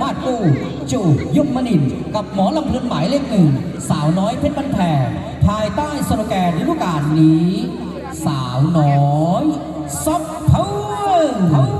มาดกูจูยมมนินกับหมอลำเพลินหมายเลขหนึ่งสาวน้อยเพชรบันแพงภายใต้สโลแกนฤดูกาลนี้ สาวน้อยซอฟต์พาวเวอร์